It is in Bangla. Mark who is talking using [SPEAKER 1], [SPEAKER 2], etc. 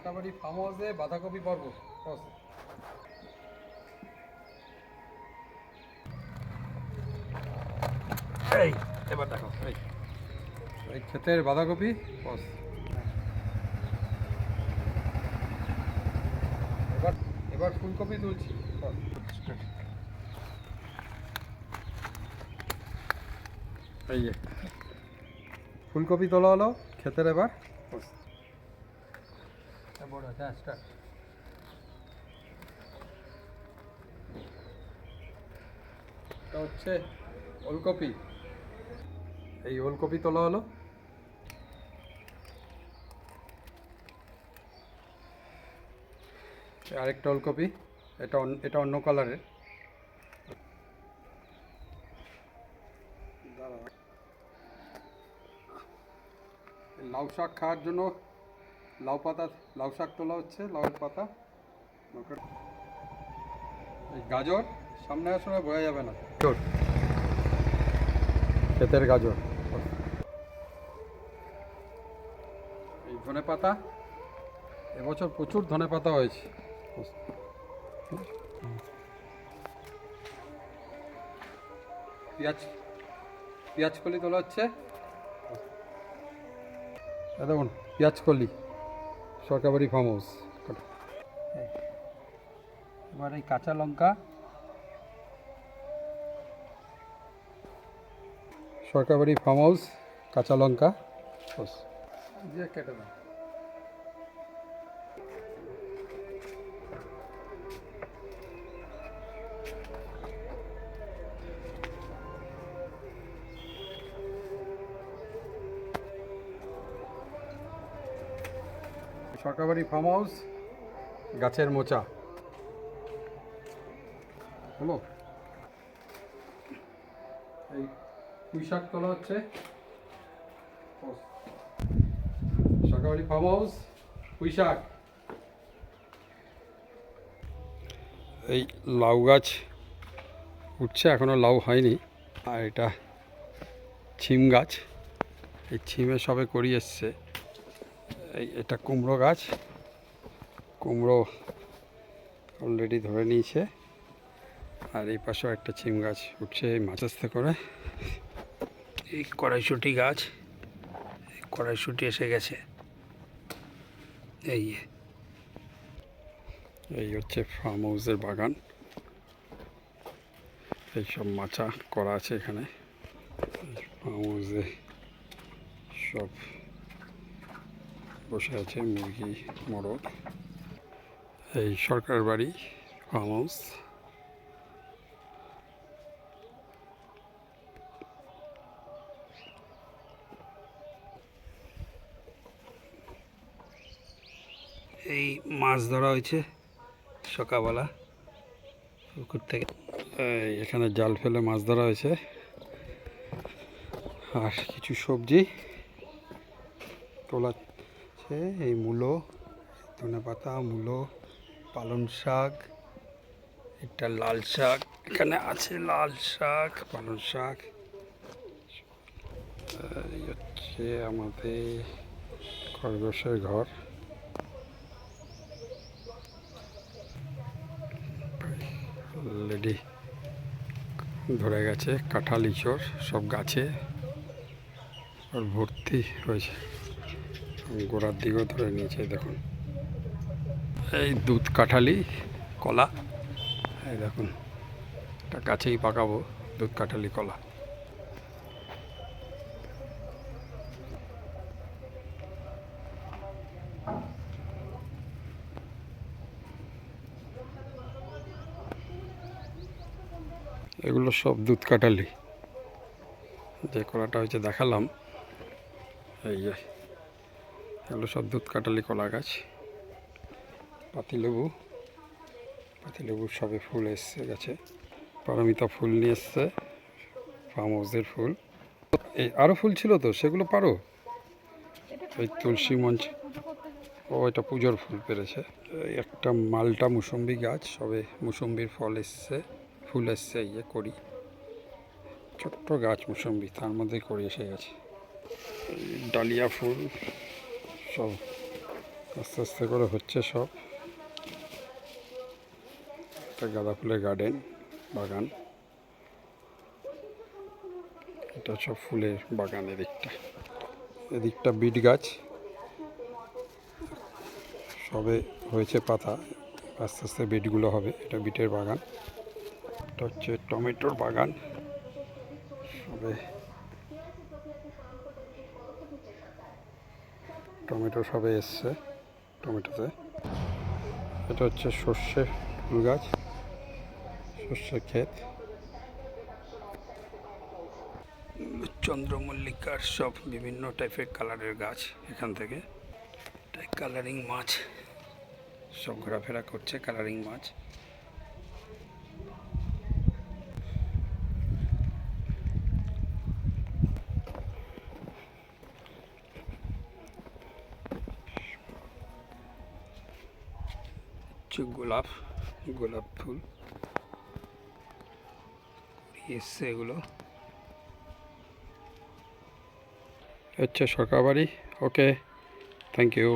[SPEAKER 1] সরকারবাড়ি ফার্ম হাউসে বাঁধাকপি পর্ব। এই এবার দেখো এই। এই ক্ষেতের বাঁধাকপি বস এবার এবার ফুলকপি তুলছি। এই ফুলকপি তোলা হলো ক্ষেতের এবার। বড় স্টার্ট এটা হচ্ছে ওলকপি। এই ওলকপি তোলা হলো। আরেকটা ওলকপি, এটা এটা অন্য কালারের। লাউ শাক খাওয়ার জন্য লাউ পাতা লাউ শাক তোলা হচ্ছে লাউয়ের পাতা। এই গাজর সামনে আসলে বোঝা যাবে না। ক্ষেতের গাজর। এই ধনে পাতা এবছর প্রচুর ধনে পাতা হয়েছে। পেঁয়াজ পেঁয়াজ কলি তোলা হচ্ছে। দেখুন পেঁয়াজ কলি। সরকারবাড়ি ফার্ম হাউস এবার এই কাঁচা লঙ্কা। সরকারবাড়ি ফার্ম হাউস কাঁচা লঙ্কা। কেটে দাও। সরকারবাড়ি ফার্ম হাউস গাছের মোচা। হলো? এই পুঁই শাক তোলা হচ্ছে। সরকারবাড়ি ফার্ম হাউস পুঁই শাক এই লাউ গাছ উঠছে, এখনও লাউ হয়নি। আর এটা ছিম গাছ। এই ছিমে সবে করি এসছে। এটা কুমড়ো গাছ। কুমড়ো অলরেডি ধরে নিয়েছে। আর এই পাশেও একটা চিম গাছ উঠছে এই মাছাস্তে করে। এই কড়াইশুটি গাছ কড়াইশুটি এসে গেছে। এই এই হচ্ছে ফার্ম হাউসের বাগান। এইসব মাচা করা আছে এখানে। ফার্ম হাউসে সব বসে আছে মুরগি মোরগ এই সরকার বাড়ি ফার্ম হাউস এই মাছ ধরা হয়েছে সকালবেলা পুকুর থেকে। এখানে জাল ফেলে মাছ ধরা হয়েছে। আর কিছু সবজি তোলাচ্ছে এই মূলো, ধনে পাতা, মূলো, পালং শাক এটা লাল শাক, এখানে আছে লাল শাক, পালং শাক। এই হচ্ছে আমাদের খরগোশের ঘর। লেডি ধরে গেছে, কাঁঠাল, ইঁচড়, সব গাছে ভর্তি হয়েছে গোড়ার দিকেও ধরে নিয়েছে, দেখুন। এই দুধ কাঁঠালি, কলা। এই দেখুন একটা গাছেই পাকাবো, দুধ কাঁঠালি, কলা। এগুলো সব দুধ কাটালি যে কলাটা হয়েছে, দেখালাম। এই যে। এগুলো সব দুধ কাটালি কলা গাছ, পাতিলেবু পাতিলেবুর সবে ফুল এসছে গাছে। পারমিতা ফুল নিয়ে এসছে ফার্ম হাউসের ফুল। এই আরও ফুল ছিল তো, সেগুলো পারো? এই তুলসী মঞ্চ। ও, এটা পুজোর ফুল পেরেছে। একটা মালটা মুসম্বি গাছ, সবে মুসম্বির ফল এসছে, ফুল এসছে ইয়ে করি। ছোট্ট গাছ মুসম্বি, তার মধ্যে করি এসে গেছে। ডালিয়া ফুল সব আস্তে আস্তে করে হচ্ছে সব। একটা গাঁদা ফুলের গার্ডেন বাগান। এটা সব ফুলের বাগান এদিকটা। এদিকটা বিট গাছ। সবে হয়েছে পাতা, আস্তে আস্তে বিটগুলো হবে, এটা বিটের বাগান। এটা হচ্ছে টমেটোর বাগান। সবে টমেটো সবে এসছে টমেটোতে। এটা হচ্ছে সর্ষে ফুল গাছ, সর্ষে ক্ষেত। চন্দ্রমল্লিকার সব বিভিন্ন টাইপের কালারের গাছ এখান থেকে। কালারিং মাছ, সব ঘোরাফেরা করছে কালারিং মাছ। হচ্ছে গোলাপ গোলাপ ফুল। এসছে এগুলো। হচ্ছে সরকারবাড়ি ওকে থ্যাংক ইউ